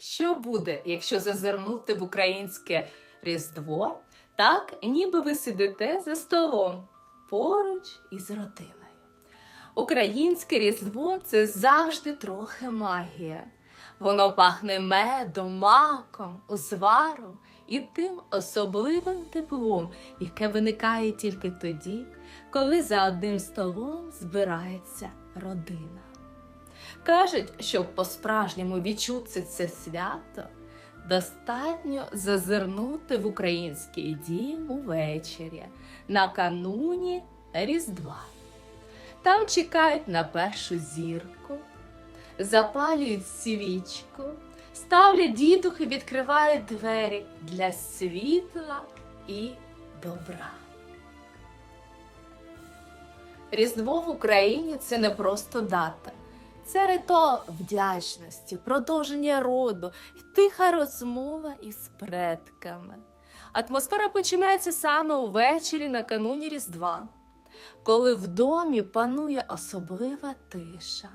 Що буде, якщо зазирнути в українське Різдво, так ніби ви сидите за столом поруч із родиною. Українське Різдво це завжди трохи магія. Воно пахне медом, маком, узваром і тим особливим теплом, яке виникає тільки тоді, коли за одним столом збирається родина. Кажуть, щоб по-справжньому відчути це свято, достатньо зазирнути в український дім увечері накануні Різдва. Там чекають на першу зірку, запалюють свічку, ставлять дідух і відкривають двері для світла і добра. Різдво в Україні це не просто дата. Це ритуал вдячності, продовження роду, тиха розмова із предками. Атмосфера починається саме увечері накануні Різдва, коли в домі панує особлива тиша,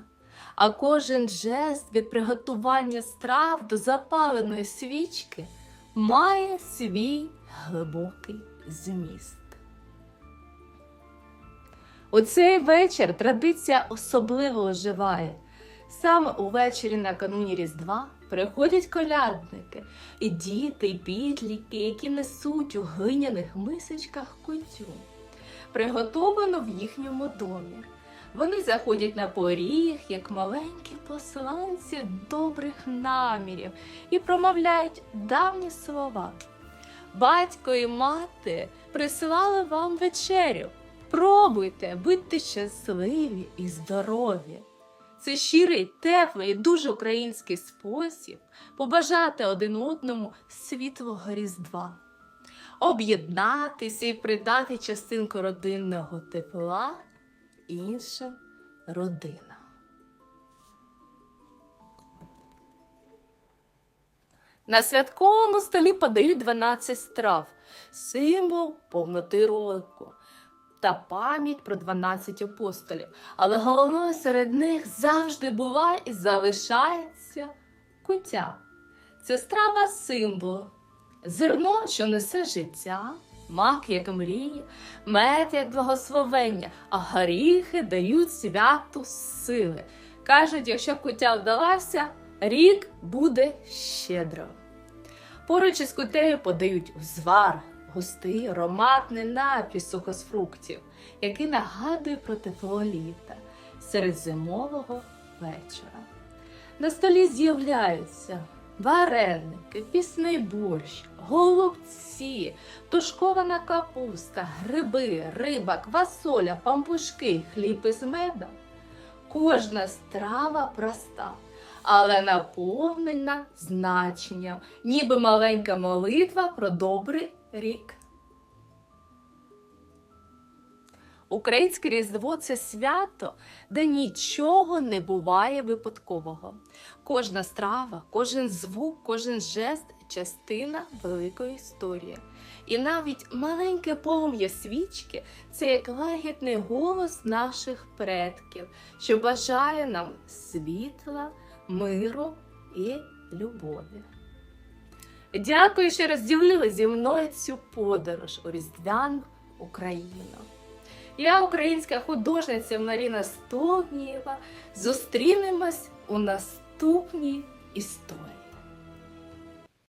а кожен жест від приготування страв до запаленої свічки має свій глибокий зміст. У цей вечір традиція особливо оживає. Саме увечері накануні Різдва приходять колядники, і діти, і підліки, які несуть у глиняних мисочках кутю, приготовано в їхньому домі. Вони заходять на поріг, як маленькі посланці добрих намірів, і промовляють давні слова. Батько і мати присилали вам вечерю. Пробуйте, будьте щасливі і здорові. Це щирий, теплий дуже український спосіб побажати один одному світлого різдва, об'єднатися і придати частинку родинного тепла іншим родинам. На святковому столі подають 12 страв, символ повноти року та пам'ять про 12 апостолів. Але головною серед них завжди була і залишається кутя. Це страва символ, зерно, що несе життя, мак, як мрії, мед, як благословення, а горіхи дають святу сили. Кажуть, якщо кутя вдалася, рік буде щедро. Поруч із кутею подають узвар, густий ароматний напій сухофруктів, який нагадує про тепло літа серед зимового вечора. На столі з'являються вареники, пісний борщ, голубці, тушкована капуста, гриби, риба, квасоля, пампушки, хліб із медом. Кожна страва проста, але наповнена значенням, ніби маленька молитва про добрий рік. Українське Різдво це свято, де нічого не буває випадкового. Кожна страва, кожен звук, кожен жест частина великої історії. І навіть маленьке полум'я свічки це як лагідний голос наших предків, що бажає нам світла, миру і любові. Дякую, що розділили зі мною цю подорож у Різдвяну Україну. Я українська художниця Маріна Стогнієва. Зустрінемось у наступній історії.